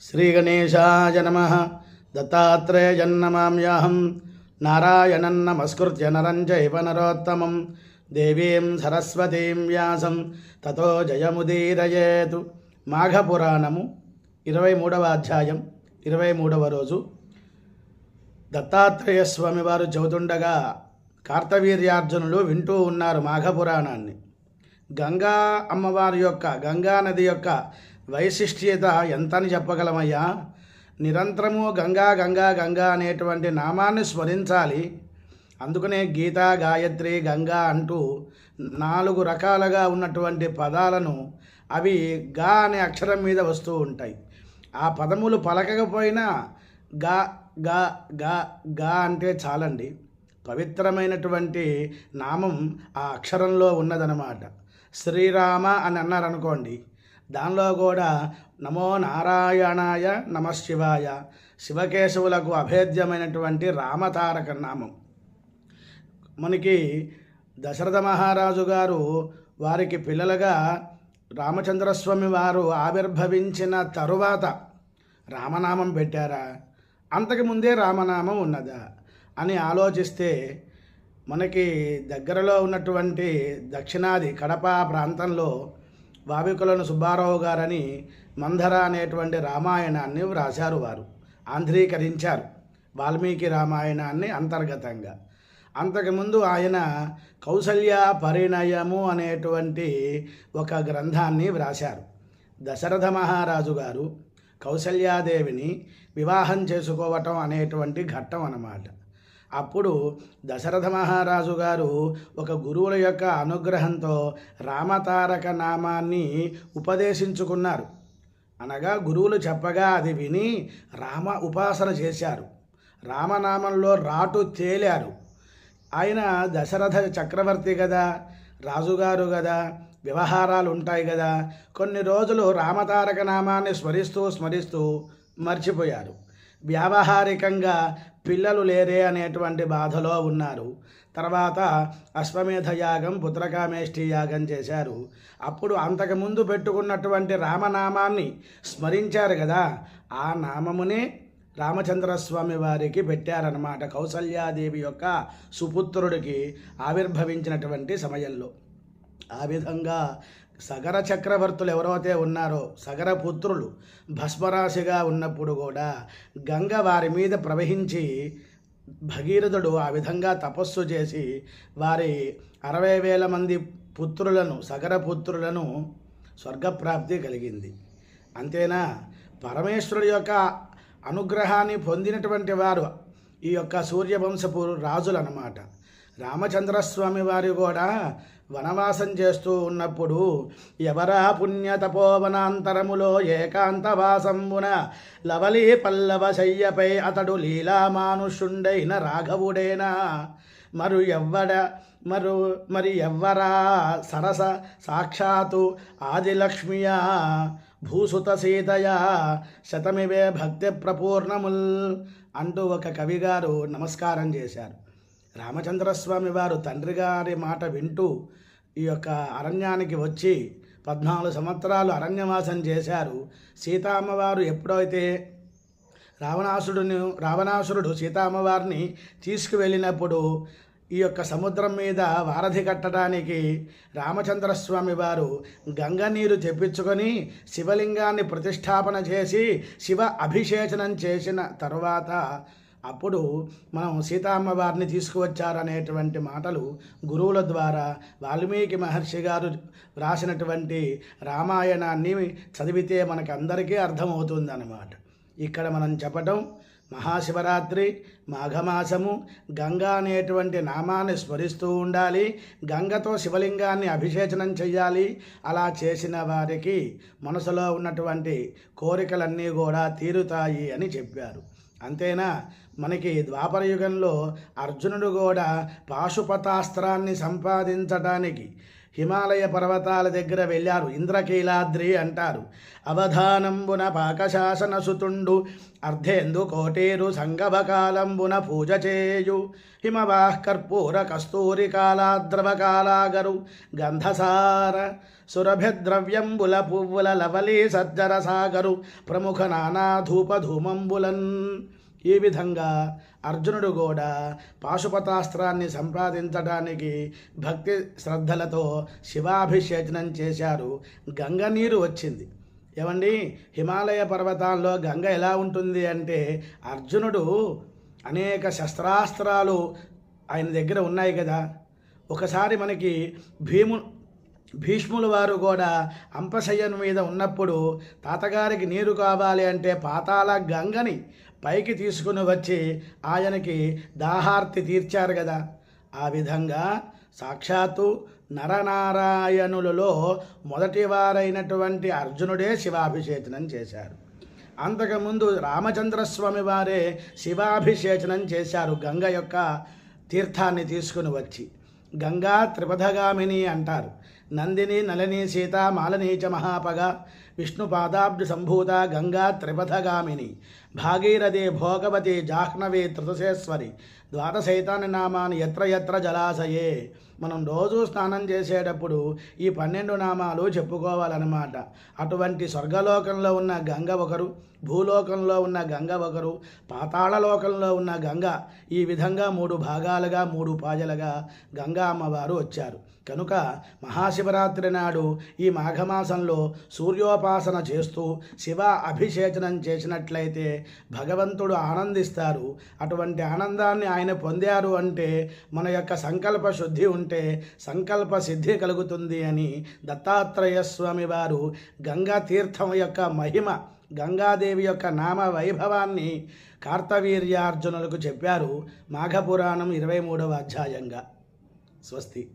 శ్రీగణేశాయ నమ. దత్తాత్రేయన్నమామ్యాహం. నారాయణం నమస్కృత్య నరం చైవ నరోత్తమం. దేవీం సరస్వతీం వ్యాసం. తతో జయముదీరయేతు. మాఘపురాణము ఇరవై మూడవ అధ్యాయం ఇరవై మూడవ రోజు. దత్తాత్రేయ స్వామి వారు చెబుతుండగా కార్తవీర్యార్జునులు వింటూ ఉన్నారు మాఘపురాణాన్ని. గంగా అమ్మవారి యొక్క గంగా నది యొక్క వైశిష్ట్యత ఎంతని చెప్పగలమయ్యా? నిరంతరము గంగా గంగా గంగా అనేటువంటి నామాన్ని స్మరించాలి. అందుకనే గీత గాయత్రి గంగా అంటూ నాలుగు రకాలుగా ఉన్నటువంటి పదాలను అవి గా అనే అక్షరం మీద వస్తూ ఉంటాయి. ఆ పదములు పలకకపోయినా గా గా గా గా అంటే చాలండి. పవిత్రమైనటువంటి నామం ఆ అక్షరంలో ఉన్నదనమాట. శ్రీరామ అని అన్నారనుకోండి దానిలో కూడా నమో నారాయణాయ నమశివాయ శివకేశవులకు అభేద్యమైనటువంటి రామతారక నామం. మనకి దశరథ మహారాజు గారు వారికి పిల్లలుగా రామచంద్రస్వామి వారు ఆవిర్భవించిన తరువాత రామనామం పెట్టారా? అంతకుముందే రామనామం ఉన్నదా? అని ఆలోచిస్తే మనకి దగ్గరలో ఉన్నటువంటి దక్షిణాది కడప ప్రాంతంలో వావికులను సుబ్బారావు గారని మంధర అనేటువంటి రామాయణాన్ని వ్రాశారు వారు. ఆంధ్రీకరించారు వాల్మీకి రామాయణాన్ని అంతర్గతంగా. అంతకుముందు ఆయన కౌసల్య పరిణయము అనేటువంటి ఒక గ్రంథాన్ని వ్రాశారు. దశరథ మహారాజు గారు కౌసల్యాదేవిని వివాహం చేసుకోవటం అనేటువంటి ఘట్టం అన్నమాట. అప్పుడు దశరథ మహారాజు గారు ఒక గురువుల యొక్క అనుగ్రహంతో రామతారక నామాన్ని ఉపదేశించుకున్నారు. అనగా గురువులు చెప్పగా అది విని రామ ఉపాసన చేశారు. రామనామంలో రాటు తేలారు. ఆయన దశరథ చక్రవర్తి కదా రాజుగారు కదా వ్యవహారాలు ఉంటాయి కదా కొన్ని రోజులు రామతారక నామాన్ని స్మరిస్తూ స్మరిస్తూ మర్చిపోయారు. వ్యావహారికంగా పిల్లలు లేరే అనేటువంటి బాధలో ఉన్నారు. తర్వాత అశ్వమేధ యాగం పుత్రకామేష్ఠి యాగం చేశారు. అప్పుడు అంతకుముందు పెట్టుకున్నటువంటి రామనామాన్ని స్మరించారు కదా. ఆ నామమునే రామచంద్రస్వామి వారికి పెట్టారనమాట కౌసల్యాదేవి యొక్క సుపుత్రుడికి ఆవిర్భవించినటువంటి సమయంలో. ఆ విధంగా సగర చక్రవర్తులు ఎవరైతే ఉన్నారో సగర పుత్రులు భస్మరాశిగా ఉన్నప్పుడు కూడా గంగ వారి మీద ప్రవహించి భగీరథుడు ఆ విధంగా తపస్సు చేసి వారి అరవై వేల మంది పుత్రులను సగర పుత్రులను స్వర్గప్రాప్తి కలిగింది. అంతేనా? పరమేశ్వరుడు యొక్క అనుగ్రహాన్ని పొందినటువంటి వారు ఈ యొక్క సూర్యవంశపు రాజులు అన్నమాట రామచంద్రస్వామి వారు కూడా వనవాసం చేస్తూ ఉన్నప్పుడు ఎవరా పుణ్యతపోవనాంతరములో ఏకాంతవాసంబున లవలి పల్లవ శయ్యపై అతడు లీలామానుషుండైన రాఘవుడేనా. మరు ఎవ్వడ మరు మరి ఎవ్వరా సరస సాక్షాత్తు ఆదిలక్ష్మియా భూసుత సీతయా శతమివే భక్తి ప్రపూర్ణముల్ అంటూ ఒక కవిగారు నమస్కారం చేశారు. రామచంద్రస్వామి వారు తండ్రి గారి మాట వింటూ ఈ యొక్క అరణ్యానికి వచ్చి పద్నాలుగు సంవత్సరాలు అరణ్యవాసం చేశారు. సీతామ్మవారు ఎప్పుడైతే రావణాసురుడును రావణాసురుడు సీతామ్మవారిని తీసుకువెళ్ళినప్పుడు ఈ యొక్క సముద్రం మీద వారధి కట్టడానికి రామచంద్రస్వామి వారు గంగ నీరు తెప్పించుకొని శివలింగాన్ని ప్రతిష్టాపన చేసి శివ అభిషేచనం చేసిన తర్వాత అప్పుడు మనం సీతామ్మ వారిని తీసుకువచ్చారనేటువంటి మాటలు గురువుల ద్వారా వాల్మీకి మహర్షి గారు వ్రాసినటువంటి రామాయణాన్ని చదివితే మనకు అందరికీ అర్థమవుతుంది ఇక్కడ మనం చెప్పటం మహాశివరాత్రి మాఘమాసము గంగా అనేటువంటి నామాన్ని స్మరిస్తూ ఉండాలి. గంగతో శివలింగాన్ని అభిషేచనం చెయ్యాలి. అలా చేసిన వారికి మనసులో ఉన్నటువంటి కోరికలన్నీ కూడా తీరుతాయి అని చెప్పారు. అంతేనా? మనకి ద్వాపర యుగంలో అర్జునుడు కూడా పాశుపతాస్త్రాన్ని సంపాదించడానికి హిమాలయ పర్వతాల దగ్గర వెళ్ళారు. ఇంద్రకీలాద్రి అంటారు. అవధానంబున పాకశాసన సుతుండు అర్ధేందు కోటేరు సంగభకాలంబున పూజ చేయు. హిమవాహ్ కర్పూర కస్తూరి కాలాద్రవ కాలాగరు. గంధసార సురభిద్రవ్యంబుల పువ్వుల లవలీ సజ్జర సాగరు ప్రముఖ నానా ఈ విధంగా అర్జునుడు కూడా పాశుపతాస్త్రాన్ని సంపాదించడానికి భక్తి శ్రద్ధలతో శివాభిషేచనం చేశారు. గంగ నీరు వచ్చింది. ఏమండి? హిమాలయ పర్వతాల్లో గంగ ఎలా ఉంటుంది అంటే అర్జునుడు అనేక శస్త్రాస్త్రాలు ఆయన దగ్గర ఉన్నాయి కదా. ఒకసారి మనకి భీము భీష్ముల వారు కూడా అంపశయ్యను మీద ఉన్నప్పుడు తాతగారికి నీరు కావాలి అంటే పాతాల గంగని పైకి తీసుకుని వచ్చి ఆయనకి దాహార్తి తీర్చారు కదా ఆ విధంగా సాక్షాత్తు నరనారాయణులలో మొదటివారైనటువంటి అర్జునుడే శివాభిషేచనం చేశారు. అంతకుముందు రామచంద్రస్వామి వారే శివాభిషేచనం చేశారు గంగ యొక్క తీర్థాన్ని తీసుకుని వచ్చి. గంగా త్రిపథగామిని అంటారు. నందిని నలిని సీత మాలనీచ మహాపగ విష్ణు పాదాబ్జ సంభూత గంగా త్రిపథగామిని. భాగీరథే భోగవతి జాహ్నవి త్రిదశేశ్వరి ద్వాదశైతాని నామాన్ని ఎత్ర ఎత్ర జలాశయే. మనం రోజు స్నానం చేసేటప్పుడు ఈ పన్నెండు నామాలు చెప్పుకోవాలన్నమాట. అటువంటి స్వర్గలోకంలో ఉన్న గంగ ఒకరు భూలోకంలో ఉన్న గంగ ఒకరు పాతాళలోకంలో ఉన్న గంగ ఈ విధంగా మూడు భాగాలుగా మూడు పాజలుగా గంగా అమ్మవారు వచ్చారు. కనుక మహాశివరాత్రి నాడు ఈ మాఘమాసంలో సూర్యోపాసన చేస్తూ శివ అభిషేచనం చేసినట్లయితే భగవంతుడు ఆనందిస్తారు. అటువంటి ఆనందాన్ని ఆయన పొందారు అంటే మన యొక్క సంకల్ప శుద్ధి ఉంటే సంకల్ప సిద్ధి కలుగుతుంది అని దత్తాత్రేయ స్వామి వారు గంగా తీర్థం యొక్క మహిమ గంగాదేవి యొక్క నామ వైభవాన్ని కార్తవీర్యార్జునులకు చెప్పారు. మాఘపురాణం ఇరవై మూడవ అధ్యాయంగా. స్వస్తి.